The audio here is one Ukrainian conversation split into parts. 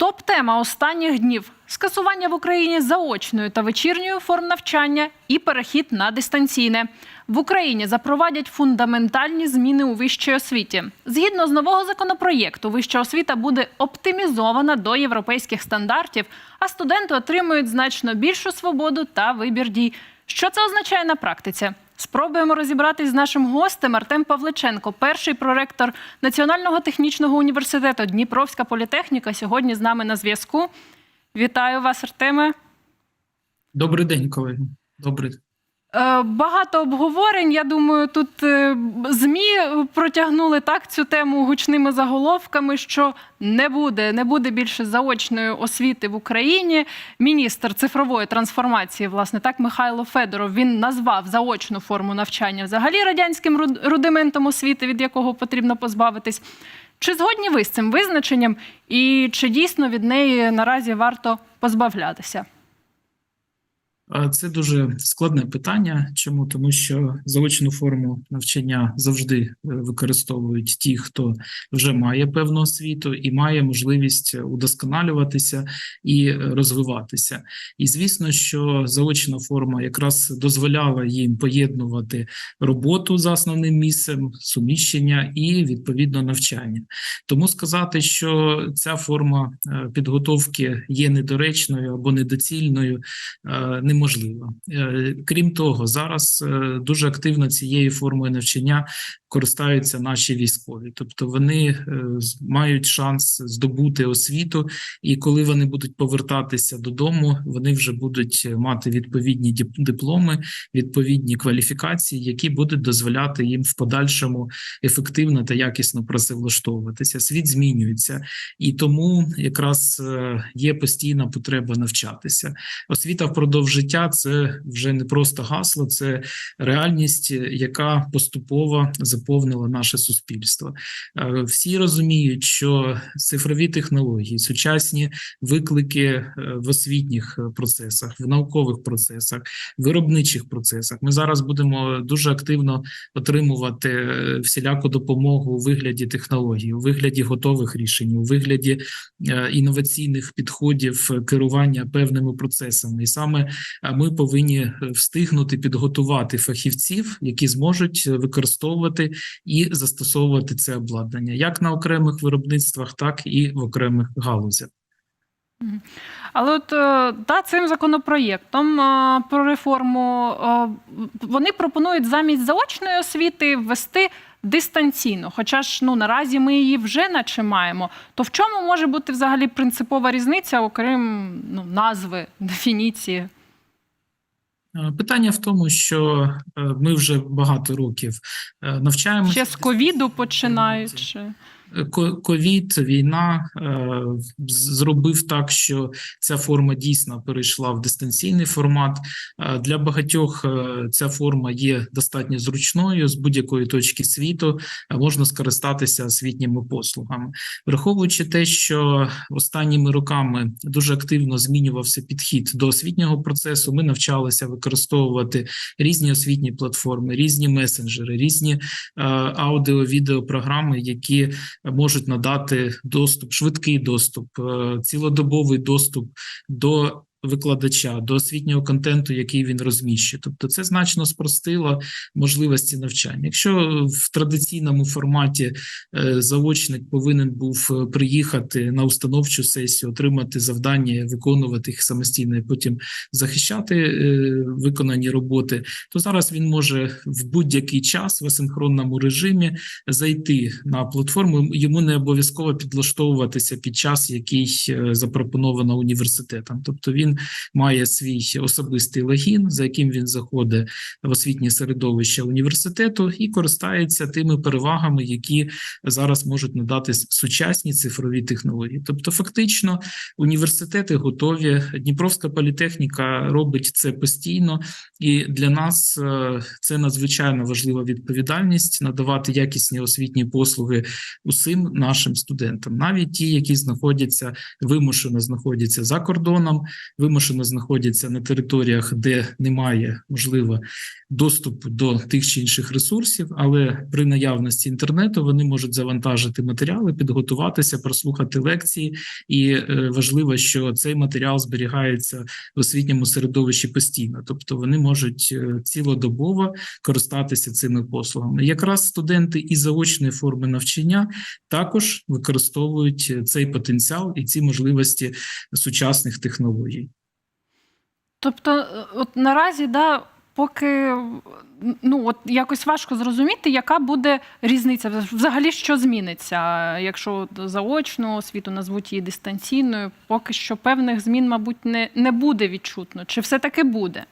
Топ-тема останніх днів скасування в Україні заочної та вечірньої форм навчання і перехід на дистанційне. В Україні запровадять фундаментальні зміни у вищій освіті. Згідно з нового законопроєкту, вища освіта буде оптимізована до європейських стандартів, а студенти отримують значно більшу свободу та вибір дій. Що це означає на практиці? Спробуємо розібратись з нашим гостем Артем Павличенко, перший проректор Національного технічного університету Дніпровська політехніка. Сьогодні з нами на зв'язку. Вітаю вас, Артеме. Добрий день, колеги. Добрий. Е, Багато обговорень. Я думаю, тут е, змі протягнули так цю тему гучними заголовками, що не буде, не буде більше заочної освіти в Україні. Міністр цифрової трансформації, власне, так Михайло Федоров він назвав заочну форму навчання взагалі радянським рудиментом освіти, від якого потрібно позбавитись. Чи згодні ви з цим визначенням, і чи дійсно від неї наразі варто позбавлятися? Це дуже складне питання. Чому? Тому що заочну форму навчання завжди е, використовують ті, хто вже має певну освіту і має можливість удосконалюватися і розвиватися. І звісно, що заочна форма якраз дозволяла їм поєднувати роботу за основним місцем, суміщення і відповідно навчання. Тому сказати, що ця форма е, підготовки є недоречною або недоцільною, е, неможливо. Е, Крім того, зараз е, дуже активно цією формою навчання користаються наші військові, тобто вони е, мають шанс здобути освіту, і коли вони будуть повертатися додому, вони вже будуть мати відповідні дипломи, відповідні кваліфікації, які будуть дозволяти їм в подальшому ефективно та якісно працевлаштовуватися. Світ змінюється, і тому якраз є постійна потреба навчатися. Освіта впродовж життя це вже не просто гасло, це реальність, яка поступово заповнила наше суспільство. Е, Всі розуміють, що цифрові технології, сучасні виклики е, в освітніх процесах, в наукових процесах, виробничих процесах. Ми зараз будемо дуже активно отримувати е, всіляку допомогу у вигляді технологій, у вигляді готових рішень, у вигляді інноваційних підходів керування певними процесами. І саме ми повинні е, встигнути підготувати фахівців, які зможуть е, використовувати і застосовувати це обладнання як на окремих виробництвах, так і в окремих галузях. Але от е, та цим законопроєктом про реформу вони пропонують замість заочної освіти ввести дистанційно. Хоча ж ну наразі ми її вже наче маємо. То в чому може бути взагалі принципова різниця, окрім ну, назви, дефініції? Е, Питання в тому, що е, ми вже багато років е, навчаємося Ще з ковіду починаючи. Ко- ковід, війна е, зробив так, що ця форма дійсно перейшла в дистанційний формат. Е, Для багатьох е, ця форма є достатньо зручною з будь-якої точки світу. Можна скористатися освітніми послугами, враховуючи те, що останніми роками дуже активно змінювався підхід до освітнього процесу. Ми навчалися використовувати різні освітні платформи, різні месенджери, різні аудіо-відеопрограми, які можуть надати доступ, швидкий доступ, е, цілодобовий доступ до викладача, до освітнього контенту, який він розміщує. Тобто, це значно спростило можливості навчання. Якщо в традиційному форматі е, заочник повинен був е, приїхати на установчу сесію, отримати завдання, виконувати їх самостійно, і потім захищати е, виконані роботи, то зараз він може в будь-який час в асинхронному режимі зайти на платформу. Йому не обов'язково підлаштовуватися під час, який запропоновано університетом. Тобто він має свій особистий логін, за яким він заходить в освітнє середовище університету і користається тими перевагами, які зараз можуть надати сучасні цифрові технології. Тобто, фактично, університети готові. Дніпровська політехніка робить це постійно, і для нас е, це надзвичайно важлива відповідальність надавати якісні освітні послуги усім нашим студентам, навіть ті, які знаходяться вимушено знаходяться за кордоном, вимушено знаходяться на територіях, де немає можливо доступу до тих чи інших ресурсів, але при наявності інтернету вони можуть завантажити матеріали, підготуватися, прослухати лекції. І е, важливо, що цей матеріал зберігається в освітньому середовищі постійно, тобто вони можуть е, цілодобово користатися цими послугами. Якраз студенти із заочної форми навчання також використовують е, цей потенціал і ці можливості сучасних технологій. Тобто, е, от наразі, да, поки ну от якось важко зрозуміти, яка буде різниця, взагалі, що зміниться, якщо заочну освіту назвуть її дистанційною, поки що певних змін, мабуть, не, не буде відчутно. Чи все-таки буде?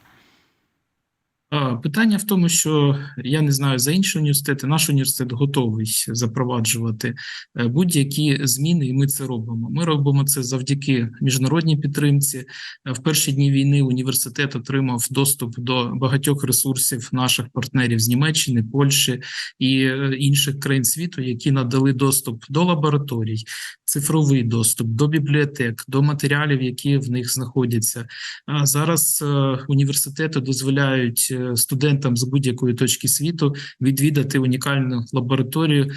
Питання в тому, що я не знаю за інші університети. Наш університет готовий запроваджувати е, будь-які зміни, і ми це робимо. Ми робимо це завдяки міжнародній підтримці. Е, В перші дні війни університет отримав доступ до багатьох ресурсів наших партнерів з Німеччини, Польщі і е, інших країн світу, які надали доступ до лабораторій, цифровий доступ до бібліотек, до матеріалів, які в них знаходяться. А зараз університети дозволяють студентам з будь-якої точки світу відвідати унікальну лабораторію,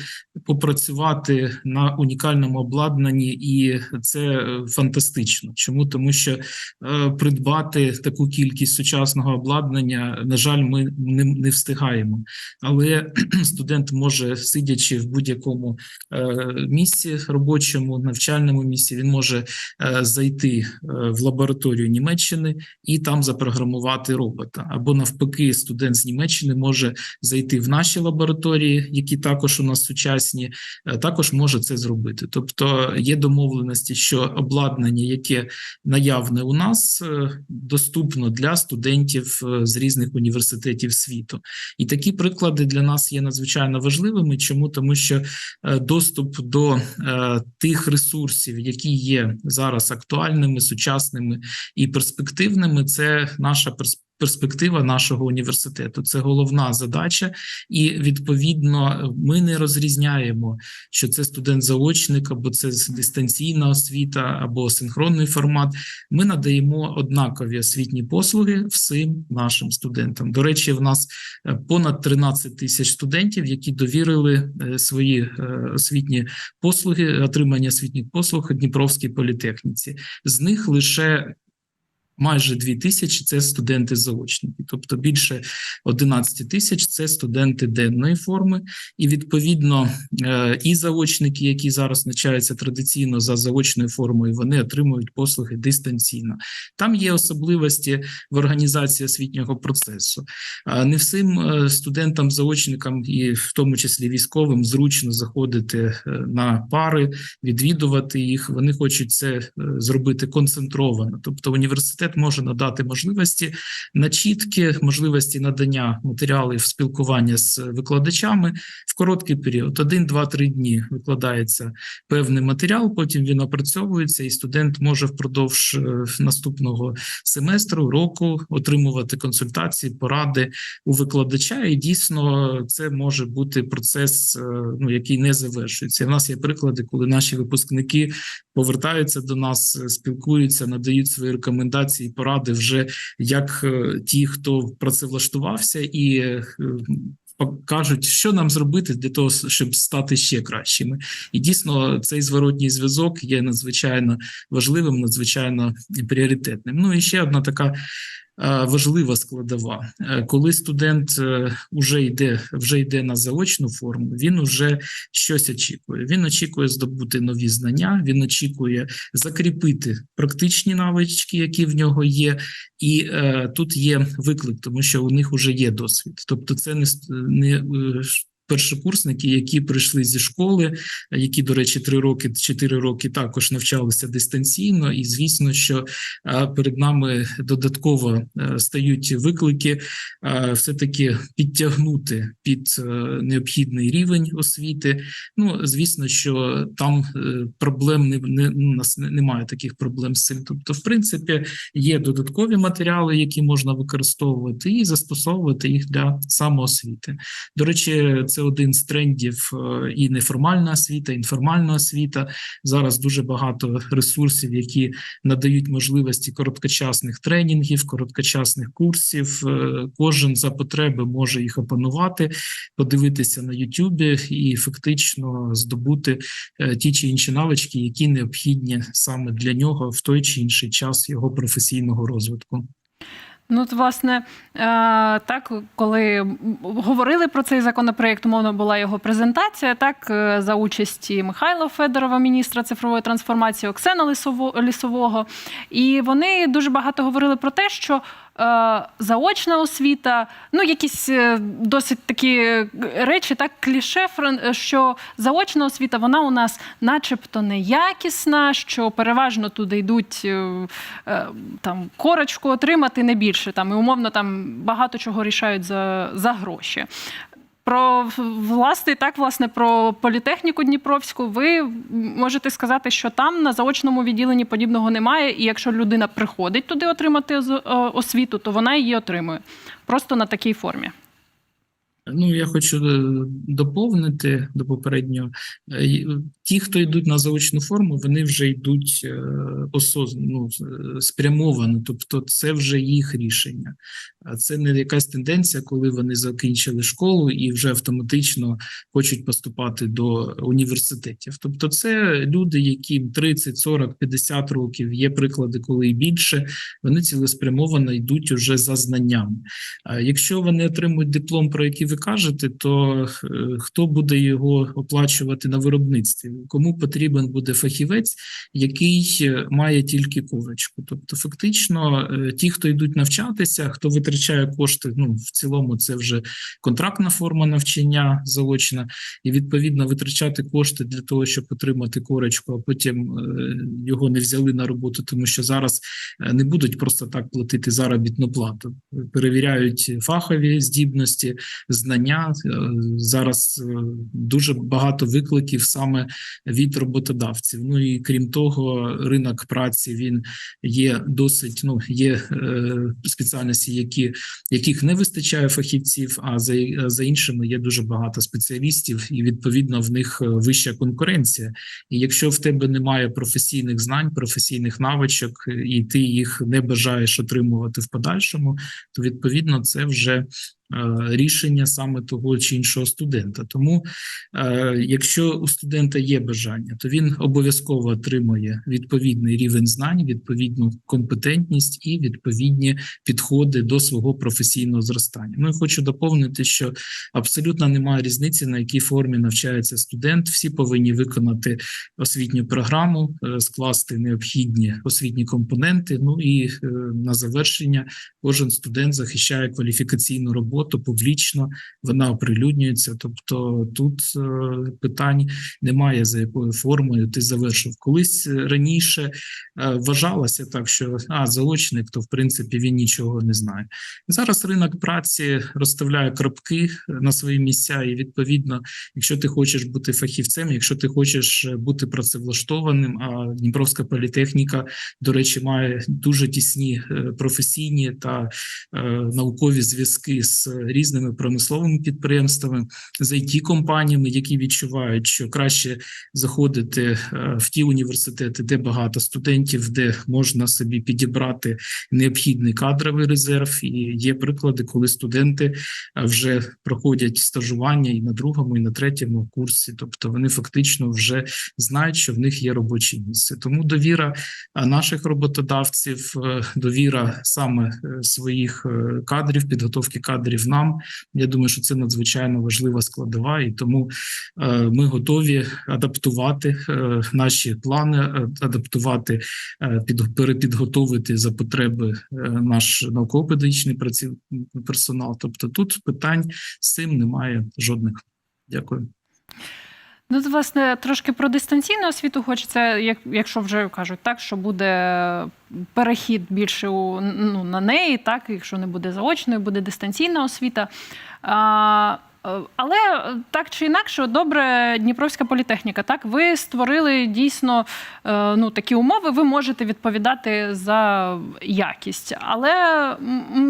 попрацювати на унікальному обладнанні, і це е, фантастично. Чому тому, що е, придбати таку кількість сучасного обладнання, на жаль, ми не, встигаємо. Але студент може, сидячи в будь-якому е, місці робочому, навчальному місці, він може зайти в лабораторію Німеччини і там запрограмувати робота. Або навпаки, студент з Німеччини може зайти в наші лабораторії, які також у нас сучасні, е, також може це зробити. Тобто є домовленості, що обладнання, яке наявне у нас, е, доступно для студентів е, з різних університетів світу. І такі приклади для нас є надзвичайно важливими. Чому тому, що доступ до тих ресурсів, які є зараз актуальними, сучасними і перспективними, це наша перспектива. Перспектива нашого університету це головна задача, і відповідно ми не розрізняємо, що це студент-заочник, або це дистанційна освіта, або синхронний формат. Ми надаємо однакові освітні послуги всім нашим студентам. До речі, в нас е, понад 13 тисяч студентів, які довірили е, свої е, освітні послуги, отримання освітніх послуг Дніпровській політехніці. З них лише майже 2 тисячі це студенти заочники, тобто більше 11 тисяч це студенти денної форми, і відповідно е, і заочники, які зараз навчаються традиційно за заочною формою, вони отримують послуги дистанційно. Там є особливості в організації освітнього процесу. Не всім е, студентам, заочникам, і в тому числі військовим, зручно заходити е, на пари, відвідувати їх. Вони хочуть це е, зробити концентровано. Тобто, університет може надати можливості начітки, можливості надання матеріалів спілкування з викладачами в короткий період. Один, два, три дні викладається певний матеріал. Потім він опрацьовується, і студент може впродовж е, наступного семестру року отримувати консультації, поради у викладача. І дійсно це може бути процес, е, ну який не завершується. У нас є приклади, коли наші випускники повертаються до нас, е, спілкуються, надають свої рекомендації, поради вже як е, ті, хто працевлаштувався, і е, кажуть, що нам зробити для того, щоб стати ще кращими. І дійсно цей зворотній зв'язок є надзвичайно важливим, надзвичайно пріоритетним. Ну і ще одна така. Е, Важлива складова, Е, коли студент е, вже йде, вже йде на заочну форму, він вже щось очікує. Він очікує здобути нові знання, він очікує закріпити практичні навички, які в нього є, і е, тут є виклик, тому що у них вже є досвід. Тобто, це не, не е, першокурсники, які прийшли зі школи, які, до речі, три роки, чотири роки також навчалися дистанційно, і звісно, що е, перед нами додатково е, стають виклики е, все-таки підтягнути під необхідний рівень освіти. Ну, звісно, що там проблем не, не у нас немає таких проблем з цим. Тобто, в принципі, є додаткові матеріали, які можна використовувати, і застосовувати їх для самоосвіти. До речі, це це один з трендів е, і неформальна освіта, інформальна освіта. Зараз дуже багато ресурсів, які надають можливості короткочасних тренінгів, короткочасних курсів. Е, Кожен за потреби може їх опанувати, подивитися на Ютубі і фактично здобути е, ті чи інші навички, які необхідні саме для нього в той чи інший час його професійного розвитку. Ну, от, власне, е, так, коли говорили про цей законопроект, умовно була його презентація, так, е, за участі Михайла Федорова, міністра цифрової трансформації, Оксена Лісового. І вони дуже багато говорили про те, що заочна освіта, ну, якісь е, досить такі е, речі, так, кліше, що заочна освіта, вона у нас начебто неякісна, що переважно туди йдуть е, е, там корочку отримати не більше. Там і умовно там багато чого рішають за, за гроші. Про власне, так, власне, про політехніку Дніпровську. Ви можете сказати, що там на заочному відділенні подібного немає, і якщо людина приходить туди отримати е, освіту, то вона її отримує просто на такій формі. Ну, я хочу е, доповнити до попереднього. Е, Ті, хто йдуть на заочну форму, вони вже йдуть е, ну, е, спрямовано, тобто це вже їх рішення. А це не якась тенденція, коли вони закінчили школу і вже автоматично хочуть поступати до університетів. Тобто, це люди, яким 30, 40, 50 років, є приклади, коли і більше, вони цілеспрямовано йдуть уже за знаннями. А Якщо вони отримують диплом, про який ви кажете, то е, хто буде його оплачувати на виробництві? Кому потрібен буде фахівець, який е, має тільки корочку? Тобто, фактично, е, ті, хто йдуть навчатися, хто витрачає кошти, ну в цілому, це вже контрактна форма навчання заочна, і відповідно витрачати кошти для того, щоб отримати корочку, а потім його не взяли на роботу, тому що зараз не будуть просто так платити заробітну плату. Перевіряють фахові здібності, знання. Е, Зараз е, дуже багато викликів саме від роботодавців. Ну і крім того, ринок праці він є досить. Ну є е, спеціальності, які яких не вистачає фахівців. А за, за іншими є дуже багато спеціалістів, і відповідно в них вища конкуренція. І якщо в тебе немає професійних знань, професійних навичок, і ти їх не бажаєш отримувати в подальшому, то відповідно це вже рішення саме того чи іншого студента. Тому, е, якщо у студента є бажання, то він обов'язково отримує відповідний рівень знань, відповідну компетентність і відповідні підходи до свого професійного зростання. Ну і хочу доповнити, що абсолютно немає різниці, на якій формі навчається студент. Всі повинні виконати освітню програму, е, скласти необхідні освітні компоненти. Ну і е, на завершення кожен студент захищає кваліфікаційну роботу публічно, вона оприлюднюється. Тобто тут е, питань немає за якою формою ти завершив. Колись е, раніше е, вважалося так, що а заочник, то в принципі він нічого не знає. Зараз ринок праці розставляє крапки на свої місця, і відповідно, якщо ти хочеш бути фахівцем, якщо ти хочеш бути працевлаштованим, а Дніпровська політехніка, до речі, має дуже тісні професійні та е, наукові зв'язки з різними промисловими підприємствами, з it компаніями, які відчувають, що краще заходити е, в ті університети, де багато студентів, де можна собі підібрати необхідний кадровий резерв. І є приклади, коли студенти е, вже проходять стажування і на другому, і на третьому курсі. Тобто вони фактично вже знають, що в них є робоче місце. Тому довіра е, наших роботодавців, довіра саме своїх кадрів, підготовки кадрів нам. Я думаю, що це надзвичайно важлива складова, і тому е, ми готові адаптувати е, наші плани, е, адаптувати під перепідготовити за потреби наш науково-педагогічний персонал. Тобто тут питань з цим немає жодних. Дякую. Ну, власне, трошки про дистанційну освіту хочеться, як, якщо вже кажуть так, що буде перехід більше у, ну, на неї, так, якщо не буде заочною, буде дистанційна освіта. А, Але так чи інакше, добре, Дніпровська політехніка. Так, ви створили дійсно е, ну, такі умови, ви можете відповідати за якість. Але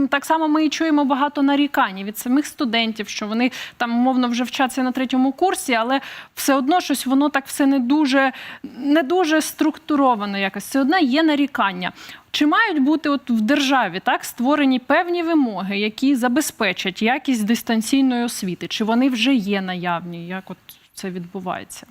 так само ми чуємо багато нарікань від самих студентів, що вони там умовно вже вчаться на третьому курсі, але все одно щось воно так все не дуже, не дуже структуровано якось. Все одно є нарікання. Чи мають бути от в державі так створені певні вимоги, які забезпечать якість дистанційної освіти? Чи вони вже є наявні? Як от це відбувається?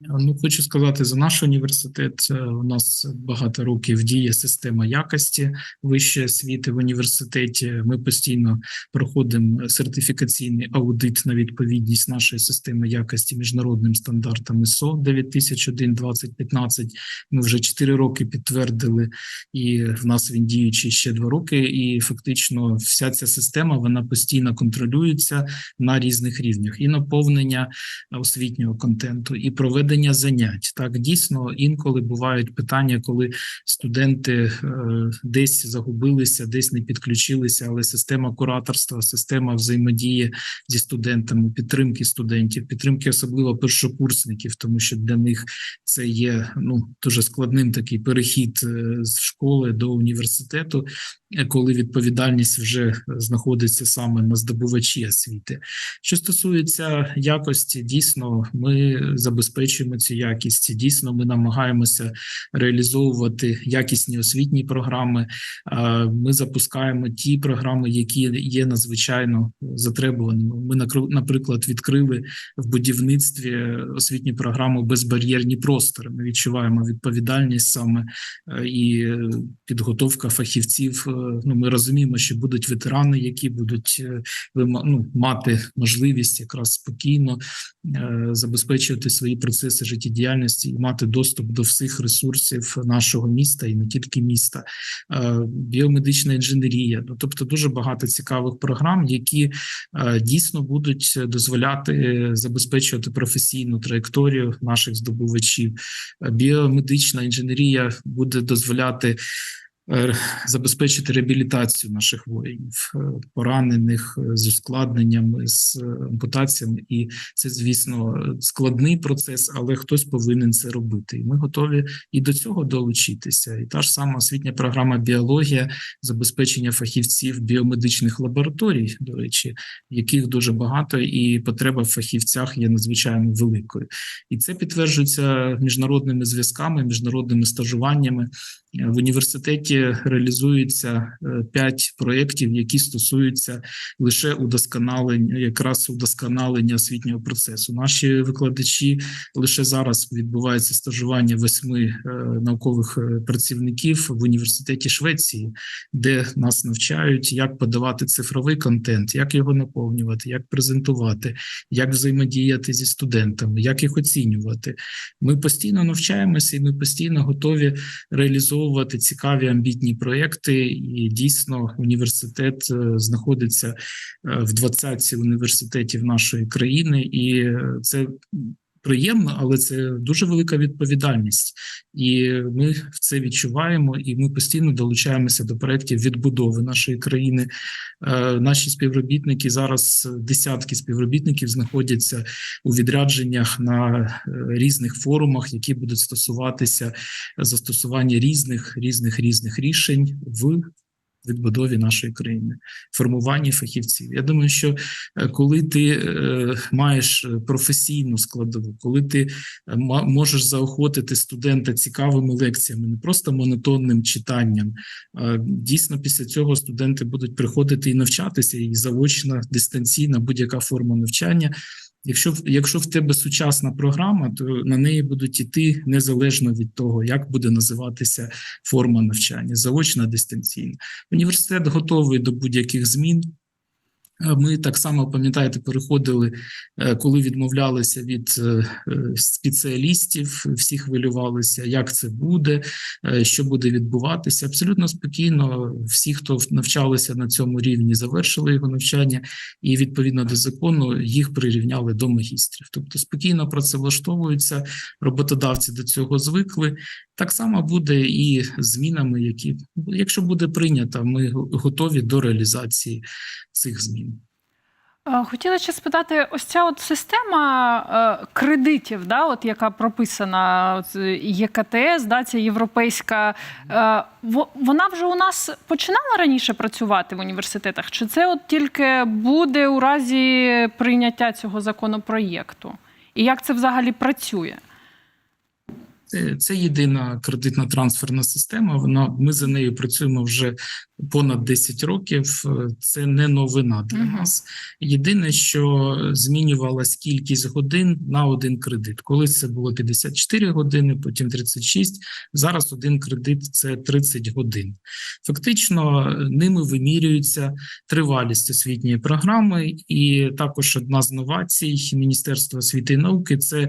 Ну, хочу сказати, за наш університет е, у нас багато років діє система якості вищої освіти в університеті. Ми постійно проходимо сертифікаційний аудит на відповідність нашої системи якості міжнародним стандартам ISO 9001-2015. Ми вже 4 роки підтвердили, і в нас він діючий ще 2 роки. І фактично вся ця система вона постійно контролюється на різних рівнях і наповнення освітнього контенту, і проведення занять. Так дійсно інколи бувають питання, коли студенти е, десь загубилися, десь не підключилися, але система кураторства, система взаємодії зі студентами, підтримки студентів, підтримки особливо першокурсників, тому що для них це є ну дуже складним такий перехід е, з школи до університету, е, коли відповідальність вже знаходиться саме на здобувачі освіти. Що стосується якості, дійсно ми забезпечуємо цю якість. Дійсно, ми намагаємося реалізовувати якісні освітні програми. Ми запускаємо ті програми, які є надзвичайно затребуваними. Ми наприклад відкрили в будівництві освітню програму безбар'єрні простори. Ми відчуваємо відповідальність саме е, і е, підготовка фахівців. Е, Ну, ми розуміємо, що будуть ветерани, які будуть е, ну, мати можливість якраз спокійно е, забезпечувати свої процеси життєдіяльності і мати доступ до всіх ресурсів нашого міста і не тільки міста, Е, біомедична інженерія. Ну тобто дуже багато цікавих програм, які е, дійсно будуть дозволяти е, забезпечувати професійну траєкторію наших здобувачів. Біомедична інженерія буде дозволяти. Е, Забезпечити реабілітацію наших воїнів, е, поранених е, з ускладненнями, з ампутаціями, і це, звісно, складний процес, але хтось повинен це робити. І ми готові і до цього долучитися. І та ж сама освітня програма біологія, забезпечення фахівців біомедичних лабораторій, до речі, яких дуже багато, і потреба в фахівцях є надзвичайно великою. І це підтверджується міжнародними зв'язками, міжнародними стажуваннями. В університеті реалізується е, п'ять проєктів, які стосуються лише удосконалення, якраз удосконалення освітнього процесу. Наші викладачі лише зараз відбувається стажування восьми е, наукових е, працівників в університеті Швеції, де нас навчають, як подавати цифровий контент, як його наповнювати, як презентувати, як взаємодіяти зі студентами, як їх оцінювати. Ми постійно навчаємося, і ми постійно готові реалізовувати цікаві амбітні проекти. І дійсно, університет е, знаходиться е, в 20 університетів нашої країни, і е, це приємно, але це дуже велика відповідальність, і ми це відчуваємо. І ми постійно долучаємося до проєктів відбудови нашої країни. Е, Наші співробітники зараз десятки співробітників знаходяться у відрядженнях на е, різних форумах, які будуть стосуватися застосування різних різних різних рішень в відбудові нашої країни, формуванні фахівців. Я думаю, що е, коли ти е, маєш професійну складову, коли ти е, можеш заохотити студента цікавими лекціями, не просто монотонним читанням, дійсно після цього студенти будуть приходити і навчатися, і заочна, дистанційна будь-яка форма навчання. Якщо якщо в тебе сучасна програма, то на неї будуть іти незалежно від того, як буде називатися форма навчання, заочна дистанційна. Університет готовий до будь-яких змін. Е, Ми так само пам'ятаєте, переходили, е, коли відмовлялися від е, спеціалістів, всі хвилювалися, як це буде, що буде відбуватися. Абсолютно спокійно. Всі, хто навчалися на цьому рівні, завершили його навчання, і відповідно до закону їх прирівняли до магістрів. Тобто спокійно працевлаштовуються, роботодавці до цього звикли. Так само буде і змінами, які якщо буде прийнято, ми готові до реалізації цих змін. Е, Хотіла ще спитати, ось ця от система е, кредитів, да, от яка прописана е, ЄКТС, да, ця європейська, вона вже у нас починала раніше працювати в університетах? Чи це от тільки буде у разі прийняття цього законопроєкту? І як це взагалі працює? Це, єдина кредитна трансферна система. Вона ми за нею працюємо вже понад 10 років. Це не новина для Мгм. нас. Єдине, що змінювалась кількість годин на один кредит. Колись це було 54 години, потім 36. Зараз один кредит це 30 годин. Фактично, ними вимірюється тривалість освітньої програми, і також одна з новацій Міністерства освіти і науки це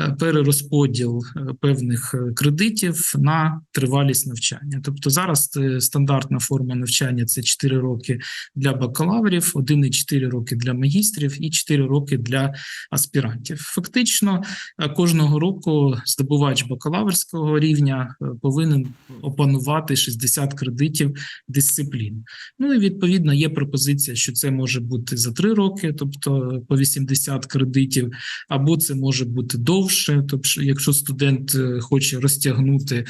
е, перерозподіл е, певних е, кредитів на тривалість навчання. Тобто зараз е, стандартна форма навчання це 4 роки для бакалаврів, 1,4 роки для магістрів і 4 роки для аспірантів. Фактично, е, кожного року здобувач бакалаврського рівня повинен опанувати 60 кредитів дисциплін. Ну і відповідно є пропозиція, що це може бути за 3 роки, тобто по 80 кредитів, або це може бути довше. Тобто, якщо студент хоче розтягнути е,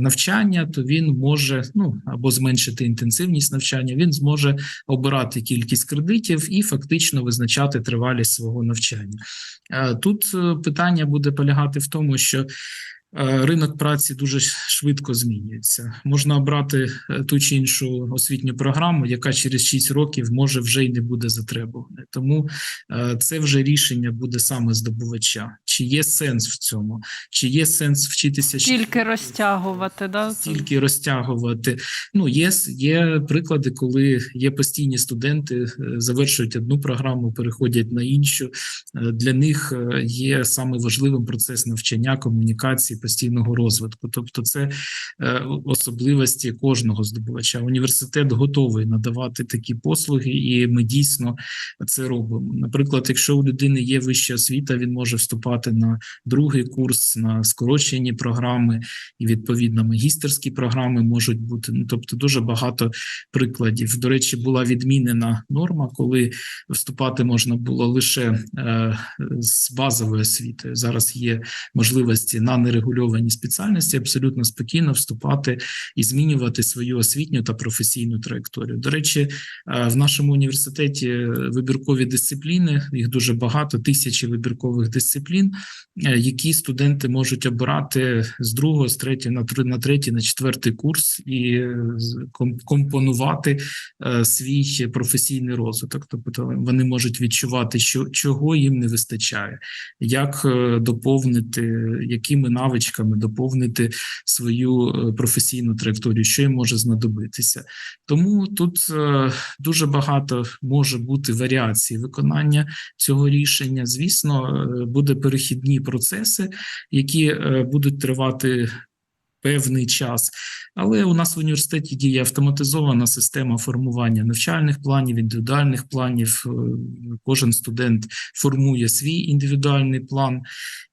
навчання, то він може ну або зменшити інтенсивність навчання. Він зможе обирати кількість кредитів і фактично визначати тривалість свого навчання. Е, Тут е, питання буде полягати в тому, що ринок праці дуже швидко змінюється. Можна обрати ту чи іншу освітню програму, яка через 6 років може вже й не буде затребувана. Тому це вже рішення буде саме здобувача. Чи є сенс в цьому? Чи є сенс вчитися Тільки розтягувати, да? стільки розтягувати. Ну, є, є приклади, коли є постійні студенти, е, завершують одну програму, переходять на іншу. Е, Для них е, є саме важливим процес навчання, комунікації, постійного розвитку. Тобто, це особливості кожного здобувача. Університет готовий надавати такі послуги, і ми дійсно це робимо. Наприклад, якщо у людини є вища освіта, він може вступати на другий курс, на скорочені програми і відповідно магістерські програми можуть бути. Ну тобто, дуже багато прикладів. До речі, була відмінена норма, коли вступати можна було лише е, з базової освіти. Зараз є можливості на нерегульовані спеціальності абсолютно спокійно вступати і змінювати свою освітню та професійну траєкторію. До речі, е, в нашому університеті вибіркові дисципліни, їх дуже багато, тисячі вибіркових дисциплін, які студенти можуть обирати з другого, з третього на на третій, на четвертий курс і е, компонувати е, свій професійний розвиток. Тобто вони можуть відчувати, що чого їм не вистачає, як е, доповнити, якими навичками доповнити свою е, професійну траєкторію, що їм може знадобитися. Тому тут е, дуже багато може бути варіацій виконання цього рішення. Звісно, е, буде перехідні процеси, які е, будуть тривати. Певний час, але у нас в університеті діє автоматизована система формування навчальних планів, індивідуальних планів. Е, Кожен студент формує свій індивідуальний план,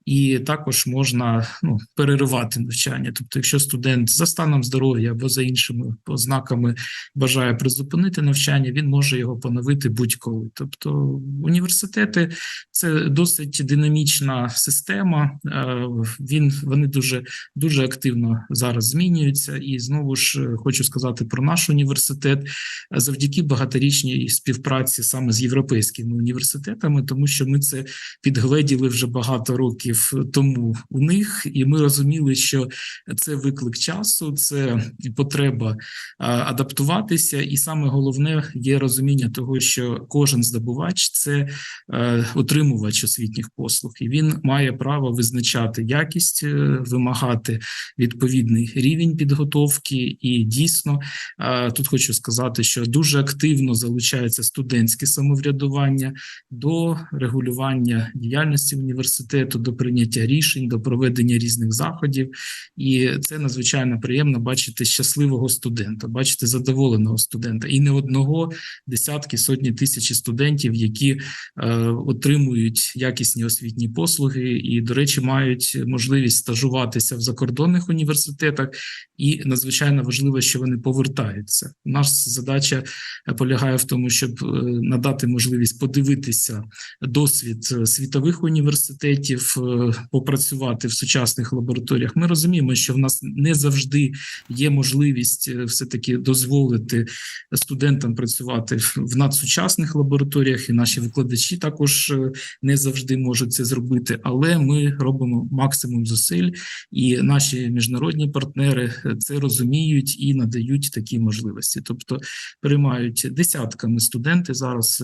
і також можна ну, переривати навчання. Тобто, якщо студент за станом здоров'я або за іншими ознаками бажає призупинити навчання, він може його поновити будь-коли. Тобто, університети це досить динамічна система. е, Він вони дуже дуже активно зараз змінюються. І знову ж е, хочу сказати про наш університет завдяки багаторічній співпраці саме з європейськими університетами, тому що ми це підгледіли вже багато років тому у них, і ми розуміли, що це виклик часу, це потреба адаптуватися, і саме головне є розуміння того, що кожен здобувач це е, отримувач освітніх послуг, і він має право визначати якість, е, вимагати відповідний рівень підготовки. І дійсно тут хочу сказати, що дуже активно залучається студентське самоврядування до регулювання діяльності університету, до прийняття рішень, до проведення різних заходів. І це надзвичайно приємно бачити щасливого студента, бачити задоволеного студента, і не одного десятки, сотні тисячі студентів, які е, отримують якісні освітні послуги, і, до речі, мають можливість стажуватися в закордонних університетах. І надзвичайно важливо, що вони повертаються. Наша задача е, полягає в тому, щоб е, надати можливість подивитися досвід е, світових університетів, попрацювати в сучасних лабораторіях. Ми розуміємо, що в нас не завжди є можливість е, все таки дозволити студентам працювати в- надсучасних лабораторіях, і наші викладачі також е, не завжди можуть це зробити. Але ми робимо максимум зусиль, і наші міжнародні партнери е, це розуміють і надають такі можливості. Тобто приймають десятками студенти зараз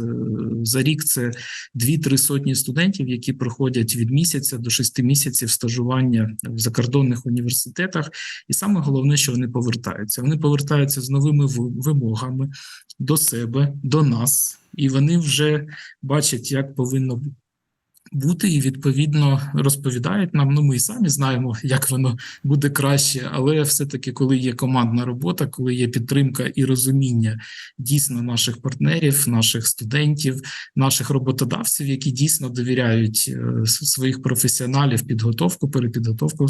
за рік. Це дві-три сотні студентів, які проходять від місяця до шести місяців стажування в закордонних університетах. І саме головне, що вони повертаються. Вони повертаються з новими вимогами до себе, до нас, і вони вже бачать, як повинно бути, і відповідно розповідають нам. Ну, ми і самі знаємо, як воно буде краще, але все-таки, коли є командна робота, коли є підтримка і розуміння дійсно наших партнерів, наших студентів, наших роботодавців, які дійсно довіряють е, своїх професіоналів, підготовку, перепідготовку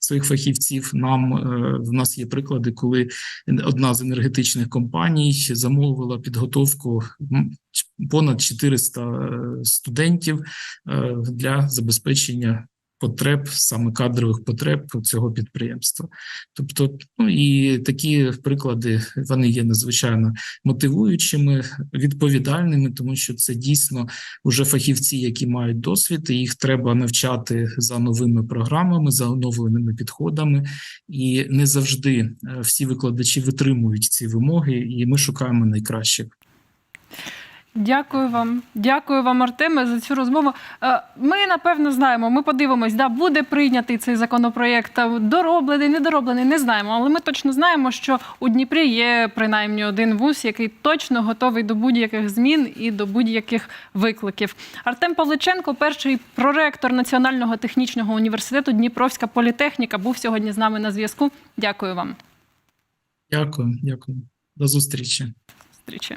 своїх фахівців. Нам е, в нас є приклади, коли одна з енергетичних компаній замовила підготовку понад 400 е, студентів е, для забезпечення потреб, саме кадрових потреб цього підприємства. Тобто, ну і такі приклади вони є надзвичайно мотивуючими, відповідальними, тому що це дійсно вже фахівці, які мають досвід, і їх треба навчати за новими програмами, за оновленими підходами. І не завжди е, всі викладачі витримують ці вимоги, і ми шукаємо найкращих. Дякую вам, дякую вам, Артеме, за цю розмову. Е, Ми напевно знаємо. Ми подивимось, да, буде прийнятий цей законопроєкт, а дороблений, недороблений, не знаємо. Але ми точно знаємо, що у Дніпрі є принаймні один вуз, який точно готовий до будь-яких змін і до будь-яких викликів. Артем Павличенко, перший проректор Національного технічного університету Дніпровська політехніка, був сьогодні з нами на зв'язку. Дякую вам. Дякую, дякую. До зустрічі. Зустрічі.